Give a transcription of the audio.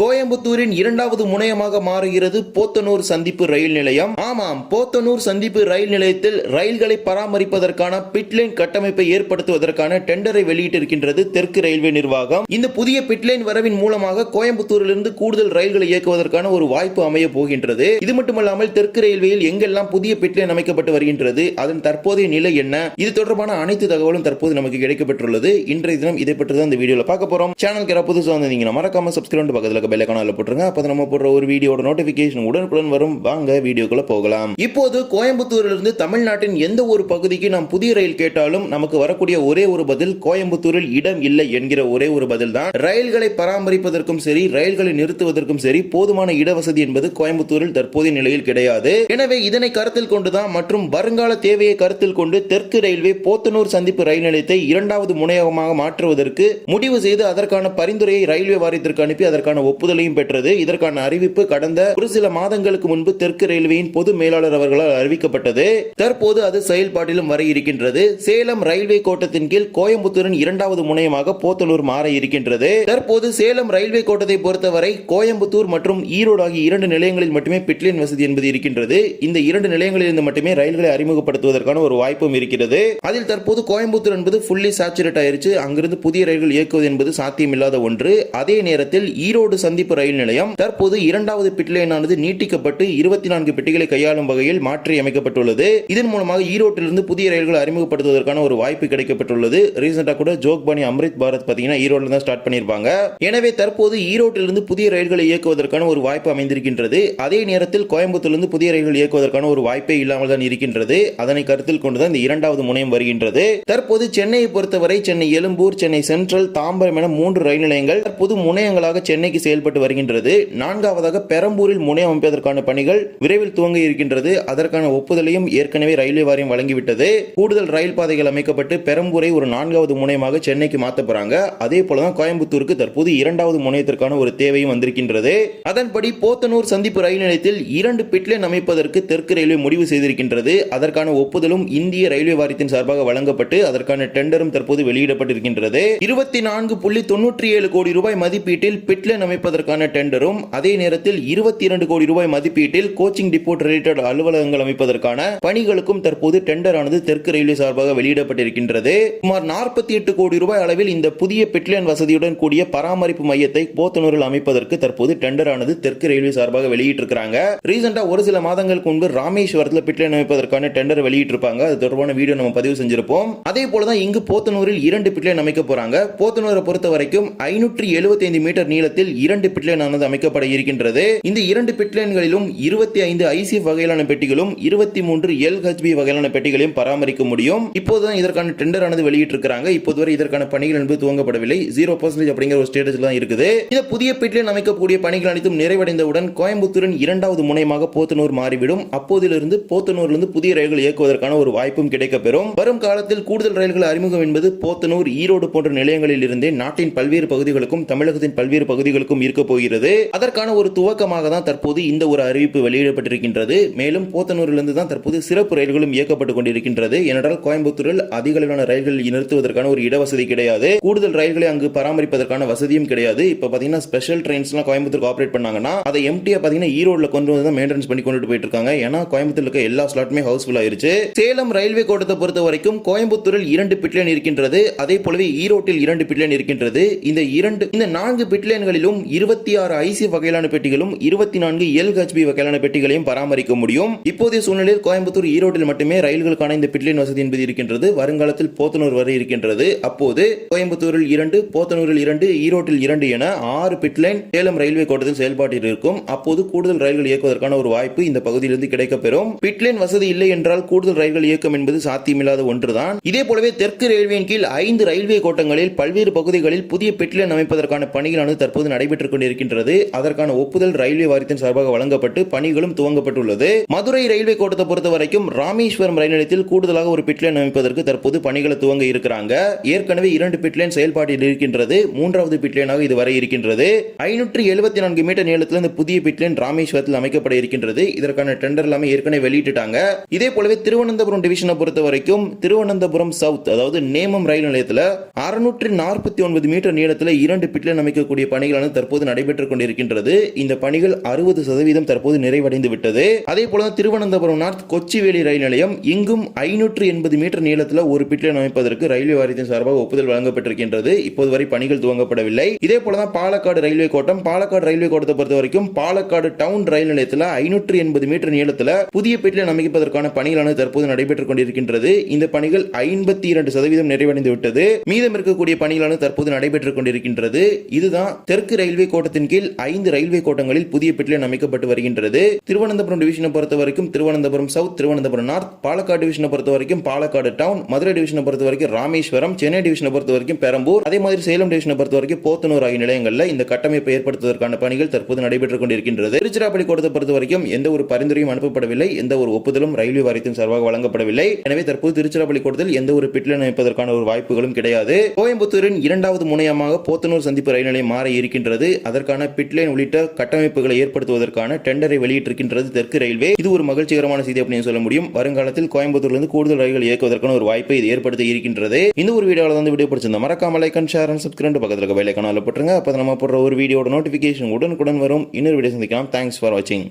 கோயம்புத்தூரின் இரண்டாவது முனையமாக மாறுகிறது போத்தனூர் சந்திப்பு ரயில் நிலையம். ஆமாம் போத்தனூர் சந்திப்பு ரயில் நிலையத்தில் ரயில்களை பராமரிப்பதற்கான பிட்லைன் கட்டமைப்பை ஏற்படுத்துவதற்கான டெண்டரை வெளியிட்டிருக்கின்றது தெற்கு ரயில்வே நிர்வாகம். இந்த புதிய பிட்லைன் வரவின் மூலமாக கோயம்புத்தூரிலிருந்து கூடுதல் ரயில்களை இயக்குவதற்கான ஒரு வாய்ப்பு அமைய போகின்றது. இது மட்டுமல்லாமல் தெற்கு ரயில்வேயில் எங்கெல்லாம் புதிய பிட்லைன் அமைக்கப்பட்டு வருகின்றது அதன் தற்போதைய நிலை என்ன? இது தொடர்பான அனைத்து தகவலும் தற்போது நமக்கு கிடைக்கப்பட்டுள்ளது இன்றைய தினம் இதை பற்றி தான் இந்த வீடியோல பார்க்க போறோம். சேனலுக்கு யாராவது புதுசாக மறக்காம சப்ஸ்கிரைப் பக்கத்தில் இருக்க பெல் போட்டுருங்க. அப்போ நம்ம போடுற ஒரு வீடியோட நோட்டிஃபிகேஷன் உடனுக்குடன் வரும். வாங்க வீடியோக்குள்ள போகலாம். இப்போது கோயம்புத்தூரிலிருந்து தமிழ்நாட்டின் எந்த ஒரு பகுதிக்கு நாம் புதிய ரயில் கேட்டாலும் நமக்கு வரக்கூடிய ஒரே ஒரு பதில் கோயம்புத்தூரில் இடம் இல்லை என்கிற ஒரே ஒரு பதில் தான். ரயில்களை பராமரிப்பதற்கும் சரி ரயில்களை நிறுத்துவதற்கும் சரி போதுமான இடவசதி என்பது கோயம்புத்தூரில் தற்போதைய நிலையில் கிடையாது. எனவே இதனை கருத்தில் கொண்டுதான் மற்றும் வருங்கால தேவையை கருத்தில் கொண்டு தெற்கு ரயில்வே போத்தனூர் சந்திப்பு ரயில் நிலையத்தை இரண்டாவது முனையகமாக மாற்றுவதற்கு முடிவு செய்து அதற்கான பரிந்துரையை ரயில்வே வாரியத்திற்கு அனுப்பி அதற்கான ஒப்புதலையும் பெற்றது. இதற்கான அறிவிப்பு கடந்த ஒரு சில மாதங்களுக்கு முன்பு தெற்கு ரயில்வேயின் பொது மேலாளர் அவர்களால் அறிவிக்கப்பட்டது. தற்போது அது செயல்பாட்டிலும் வர இருக்கின்றது. சேலம் ரயில்வே கோட்டத்தின் கீழ் கோயம்புத்தூரின் இரண்டாவது முனையமாக போத்தனூர் மாற இருக்கின்றது. தற்போது சேலம் ரயில்வே கோட்டத்தை பொறுத்தவரை கோயம்புத்தூர் மற்றும் ஈரோடு ஆகிய இரண்டு நிலையங்களில் மட்டுமே பிட்லின் வசதி என்பது இருக்கின்றது. இந்த இரண்டு நிலையங்களிலிருந்து மட்டுமே ரயில்களை அறிமுகப்படுத்துவதற்கான ஒரு வாய்ப்பும் இருக்கிறது. அதில் தற்போது கோயம்புத்தூர் என்பது ஃபுல்லி சாச்சுரேட் ஆயிருச்சு. அங்கிருந்து புதிய ரயில்கள் இயக்குவது என்பது சாத்தியமில்லாத ஒன்று. அதே நேரத்தில் ஈரோடு சந்திப்பு ரயில் நிலையம் தற்போது இரண்டாவது பிட்லைனானது நீட்டிக்கப்பட்டு இருபத்தி நான்கு பெட்டிகளை கையாளும் வகையில் மாற்றி அமைக்கப்பட்டுள்ளது. இதன் மூலமாக ஈரோட்டிலிருந்து புதிய ரயில்கள் அறிமுகப்படுத்துவதற்கான ஒரு வாய்ப்பு கிடைக்கப்பட்டுள்ளது. ரீசெண்டா கூட ஜோக்பானி அம்ரித் பாரத் பாத்தீங்கன்னா ஈரோட்ல தான் ஸ்டார்ட் பண்ணிருப்பாங்க எனவே தற்போது ஈரோட்டிலிருந்து புதிய ரயில்களை இயக்குவதற்கான ஒரு வாய்ப்பு அமைந்திருக்கின்றது. அதே நேரத்தில் கோயம்புத்தூர்லிருந்து புதிய ரயில்கள் இயக்குவதற்கான ஒரு வாய்ப்பே இல்லாமல் தான் இருக்கின்றது. அதனை கருத்தில் கொண்டுதான் இந்த இரண்டாவது முனையம் வருகின்றது. தற்போது சென்னையை பொறுத்தவரை சென்னை எழும்பூர் சென்னை சென்ட்ரல் தாம்பரம் என மூன்று ரயில் நிலையங்கள் தற்போது முனையங்களாக சென்னைக்கு செயல்பட்டு வருகின்றது. நான்காவதாக பெரம்பூரில் முனையம் அமைப்பதற்கான பணிகள் விரைவில் துவங்க இருக்கின்றது. அதற்கான ஒப்புதலையும் ஏற்கனவே ரயில்வே வாரியம் வழங்கிவிட்டது. கூடுதல் ரயில் பாதைகள் அமைக்கப்பட்டு பெரம்பூரை ஒரு நான்காவது முனையமாக சென்னைக்கு மாத்த போறாங்க. அதே போலதான் கோயம்புத்தூருக்கு தற்போது இரண்டாவது முனையத்திற்கான ஒரு தேவையும் வந்திருக்கின்றது. அதன்படி போத்தனூர் சந்திப்பு ரயில் நிலையத்தில் இரண்டு பிட்லைன் அமைப்பதற்கு தெற்கு ரயில்வே முடிவு செய்திருக்கின்றது. அதற்கான ஒப்புதலும் இந்திய ரயில்வே வாரியத்தின் சார்பாக வழங்கப்பட்டு அதற்கான டெண்டரும் தற்போது வெளியிடப்பட்டிருக்கின்றது. இருபத்தி நான்கு புள்ளி தொன்னூற்றி ஏழு கோடி ரூபாய் மதிப்பீட்டில் பிட்லைன் அமைப்பதற்கான டெண்டரும் அதே நேரத்தில் இருபத்தி இரண்டு கோடி ரூபாய் மதிப்பீட்டில் கோச்சிங் டிப்போட் ரிலேட்டட் அலுவலகங்கள் அமைப்பதற்கான பணிகளுக்கும் தற்போது டெண்டர் ஆனது தெற்கு ரயில்வே சார்பாக வெளியிடப்பட்டிருக்கின்றது. சுமார் நாற்பத்தி எட்டு கோடி ரூபாய் அளவில் இந்த புதிய பெட்லைன் வசதியுடன் கூடிய பராமரிப்பு மையத்தை போத்தனூரில் அமைப்பதற்கு தற்போது டெண்டர் ஆனது தெற்கு ரயில்வே சார்பாக வெளியிட்டிருக்கிறாங்க. ரீசெண்டா ஒரு சில மாதங்களுக்கு முன்பு ராமேஸ்வரத்தில் பிட்லைன் அமைப்பதற்கான டெண்டர் வெளியிட்டிருப்பாங்க. அது தொடர்பான வீடியோ நம்ம பதிவு செஞ்சிருப்போம். அதே போலதான் இங்கு போத்தனூரில் இரண்டு பிட்லைன் அமைக்க போறாங்க. போத்தனூரை பொறுத்த வரைக்கும் ஐநூற்றி எழுபத்தி ஐந்து மீட்டர் நீளத்தில் இரண்டு பிட்லைனானது அமைக்கப்பட இருக்கின்றது. இந்த இரண்டு பிட்லைன்களிலும் இருபத்தி ஐந்து ஐசிஎஃப் வகையிலான பெட்டிகளும் இருபத்தி மூன்று எல் ஹெச்பி வகையிலான பெட்டிகளையும் பராமரிக்க முடியும். இப்போதுதான் இதற்கான டெண்டர் ஆனது வெளியிட்டிருக்கிறாங்க. இப்போது வரை இதற்கான பணிகள் என்பது துவங்கப்படவில்லை. ஜீரோ பர்சன்டேஜ் அப்படிங்கிற ஒரு ஸ்டேட்டஸ் தான் இருக்குது. இந்த புதிய பிட்லைன் அமைக்கக்கூடிய பணிகள் அனைத்தும் நிறைவடைந்தவுடன் கோயம்புத்தூரின் இரண்டாவது முனையமாக போத்தனூர் மாறிவிடும். அப்போதிலிருந்து போத்தனூரிலிருந்து புதிய ரயில்கள் இயக்குவதற்கான ஒரு வாய்ப்பும் கிடைக்கப்பெறும். வரும் காலத்தில் கூடுதல் ரயில்கள் அறிமுகம் என்பது போத்தனூர் ஈரோடு போன்ற நிலையங்களில் இருந்தே நாட்டின் பல்வேறு பகுதிகளுக்கும் தமிழகத்தின் பல்வேறு பகுதிகளுக்கும் இருக்க போகிறது. அதற்கான ஒரு துவக்கமாக தான் தற்போது இந்த ஒரு அறிவிப்பு வெளியிடப்பட்டிருக்கின்றது. மேலும் போத்தனூரிலிருந்து தான் தற்போது சிறப்பு ரயில்களும் இயக்கப்பட்டுக் கொண்டிருக்கின்றது. ஏனென்றால் கோயம்புத்தூரில் அதிக அளவிலான ரயில்கள் நிறுத்துவதற்கான ஒரு இடவசதி கிடையாது. கூடுதல் ரயில்களை அங்கு பராமரிப்பதற்கான வசதியும் கிடையாது. இப்ப பாத்தீங்கன்னா ஸ்பெஷல் ட்ரெயின்ஸ்லாம் கோயம்புத்தூருக்கு ஆப்ரேட் பண்ணாங்கன்னா அதை எம்டியா பாத்தீங்கன்னா ஈரோட்ல கொண்டு வந்து தான் மெயின்டெனன்ஸ் பண்ணி கொண்டுட்டு போயிட்டு இருக்காங்க ஏன்னா கோயம்புத்தூர் இருக்க எல்லா ஸ்லாட்டுமே ஹவுஸ்ஃபுல் ஆயிருச்சு. சேலம் ரயில்வே கோட்டத்தை பொறுத்த வரைக்கும் கோயம்புத்தூரில் இரண்டு பிட்லைன் இருக்கின்றது. அதே போலவே ஈரோட்டில் இரண்டு பிட்லைன் இருக்கின்றது. இந்த இரண்டு இந்த நான்கு பிட்லைன்களிலும் இருபத்தி ஆறு ஐசி வகையிலான பெட்டிகளும் இருபத்தி நான்கு எல் ஹெச்பி வகையிலான பெட்டிகளையும் பராமரிக்க முடியும். இப்போதைய சூழ்நிலையில் கோயம்புத்தூர் ஈரோட்டில் மட்டுமே ரயில்களுக்கான இந்த பிட்லைன் வசதி என்பது இருக்கின்றது. வருங்காலத்தில் போத்தனூர் வரை இருக்கின்றது. அப்போது கோயம்புத்தூரில் இரண்டு போத்தனூரில் இரண்டு ஈரோட்டில் இரண்டு என ஆறு பிட்லைன் சேலம் ரயில்வே கோட்டத்தில் செயல்பாட்டில் இருக்கும். அப்போது கூடுதல் ரயில்கள் இயக்குவதற்கான ஒரு வாய்ப்பு இந்த பகுதியிலிருந்து கிடைக்கப்பெறும் பிட்லைன் வசதி இல்லை என்றால் கூடுதல் ரயில்கள் இயக்கம் என்பது சாத்தியமில்லாத ஒன்றுதான். இதே போலவே தெற்கு ரயில்வேயின் கீழ் ஐந்து ரயில்வே கோட்டங்களில் பல்வேறு பகுதிகளில் புதிய பிட்லைன் அமைப்பதற்கான பணிகளானது தற்போது நடைபெற்றுக் கொண்டிருக்கின்றது அதற்கான ஒப்புதல் ரயில்வே வாரியத்தின் சார்பாக வழங்கப்பட்டு பணிகளும் துவங்கப்பட்டுள்ளது. மதுரை ரயில்வே கோட்டத்தை பொறுத்த வரைக்கும் ராமேஸ்வரம் ரயில் நிலையத்தில் கூடுதலாக ஒரு பிட்லைன் அமைப்பதற்கு தற்போது பணிகளை துவங்க இருக்கிறாங்க. ஏற்கனவே இரண்டு பிட்லைன் செயல்பாட்டில் இருக்கின்றது. மூன்றாவது பிட்லைனாக இது வரை இருக்கின்றது. ஐநூற்றி எழுபத்தி நான்கு மீட்டர் நீளத்தில் இந்த புதிய பிட்லைன் ராமேஸ்வரத்தில் அமைக்கப்பட இருக்கின்றது. இதற்கான டெண்டர் எல்லாமே ஏற்கனவே வெளியிட்டுட்டாங்க. இதே போலவே திருவனந்தபுரம் டிவிஷனை பொறுத்த வரைக்கும் திருவனந்தபுரம் சவுத் அதாவது நேமம் ரயில் நிலையத்தில் அறுநூற்றி நாற்பத்தி ஒன்பது மீட்டர் நீளத்தில் இரண்டு பிட்லைன் அமைக்கக்கூடிய பணிகளான தற்போது தற்போது நடைபெற்றுக் கொண்டிருக்கின்றது இந்த பணிகள் அறுபது சதவீதம் தற்போது நிறைவடைந்து விட்டது அதே போல திருவனந்தபுரம் நார்த் கொச்சிவேலி ரயில் நிலையம் இங்கும் ஐநூற்று எண்பது மீட்டர் நீளத்தில் ஒரு பிட்லைன் அமைப்பதற்கு ரயில்வே வாரியத்தின் சார்பாக ஒப்புதல் வழங்கப்பட்டிருக்கின்றது. இப்போது வரை பணிகள் துவங்கப்படவில்லை. இதே போலதான் பாலக்காடு ரயில்வே கோட்டம் பாலக்காடு ரயில்வே கோட்டத்தை பொறுத்த வரைக்கும் பாலக்காடு டவுன் ரயில் நிலையத்தில் ஐநூற்று எண்பது மீட்டர் நீளத்தில் புதிய பிட்லைன் அமைப்பதற்கான பணிகளானது தற்போது நடைபெற்றுக் கொண்டிருக்கின்றது இந்த பணிகள் ஐம்பத்தி இரண்டு சதவீதம் நிறைவடைந்து விட்டது மீதம் இருக்கக்கூடிய பணிகளானது தற்போது நடைபெற்றுக் கொண்டிருக்கின்றது இதுதான் தெற்கு ரயில் ரயில்வே கோட்டத்தின் கீழ் ஐந்து ரயில்வே கோட்டங்களில் புதிய பிட்லைன் அமைக்கப்பட்டு வருகின்றது. திருவனந்தபுரம் டிவிஷனை பொறுத்த வரைக்கும் திருவனந்தபுரம் சவுத் திருவனந்தபுரம் நார்த் பாலக்காடு டிவிஷனை பொறுத்த வரைக்கும் பாலக்காடு டவுன் மதுரை டிவிஷனை பொறுத்த வரைக்கும் ராமேஸ்வரம் சென்னை டிவிஷனை பொறுத்த வரைக்கும் பெரம்பூர் அதே மாதிரி சேலம் டிவிஷனை பொறுத்த வரைக்கும் போத்தனூர் ஆகிய நிலையங்களில் இந்த கட்டமைப்பை ஏற்படுத்துவதற்கான பணிகள் தற்போது நடைபெற்றுக் கொண்டிருக்கின்றது. திருச்சிராப்பள்ளி கோட்டத்தை பொறுத்த வரைக்கும் எந்த ஒரு பரிந்துரையும் அனுப்பப்படவில்லை எந்த ஒரு ஒப்புதலும் ரயில்வே வாரியத்தின் சார்பாக வழங்கப்படவில்லை. எனவே தற்போது திருச்சிராப்பள்ளி கோட்டத்தில் எந்த ஒரு பிட்லைன் அமைப்பதற்கான ஒரு வாய்ப்புகளும் கிடையாது. கோயம்புத்தூரின் இரண்டாவது முனையமாக போத்தனூர் சந்திப்பு ரயில் நிலையம் மாற இருக்கின்றது. அதற்கான பிட்லைன் உள்ளிட்ட கட்டமைப்புகளை ஏற்படுத்துவதற்கான டெண்டரை வெளியிட்டிருக்கின்றது தெற்கு ரயில்வே. இது ஒரு மகிழ்ச்சிகரமான செய்தி அப்படின்னு சொல்ல முடியும். வருங்காலத்தில் கோயம்புத்தூர்லிருந்து கூடுதல் ரயில்கள் இயக்குவதற்கான ஒரு வாய்ப்பை இது ஏற்படுத்தி இருக்கின்றது. இந்த ஒரு வீடியோவில் வந்து வீடியோ பிடிச்சிருந்த மறக்காம like and share and subscribe பக்கத்தில் இருக்க வேலைக்கான கனால போட்டுருங்க. அப்போ நம்ம போடுற ஒரு வீடியோட நோட்டிஃபிகேஷன் உடனுக்குடன் வரும். இன்னொரு வீடியோ சந்திக்கலாம். தேங்க்ஸ் ஃபார் வாட்சிங்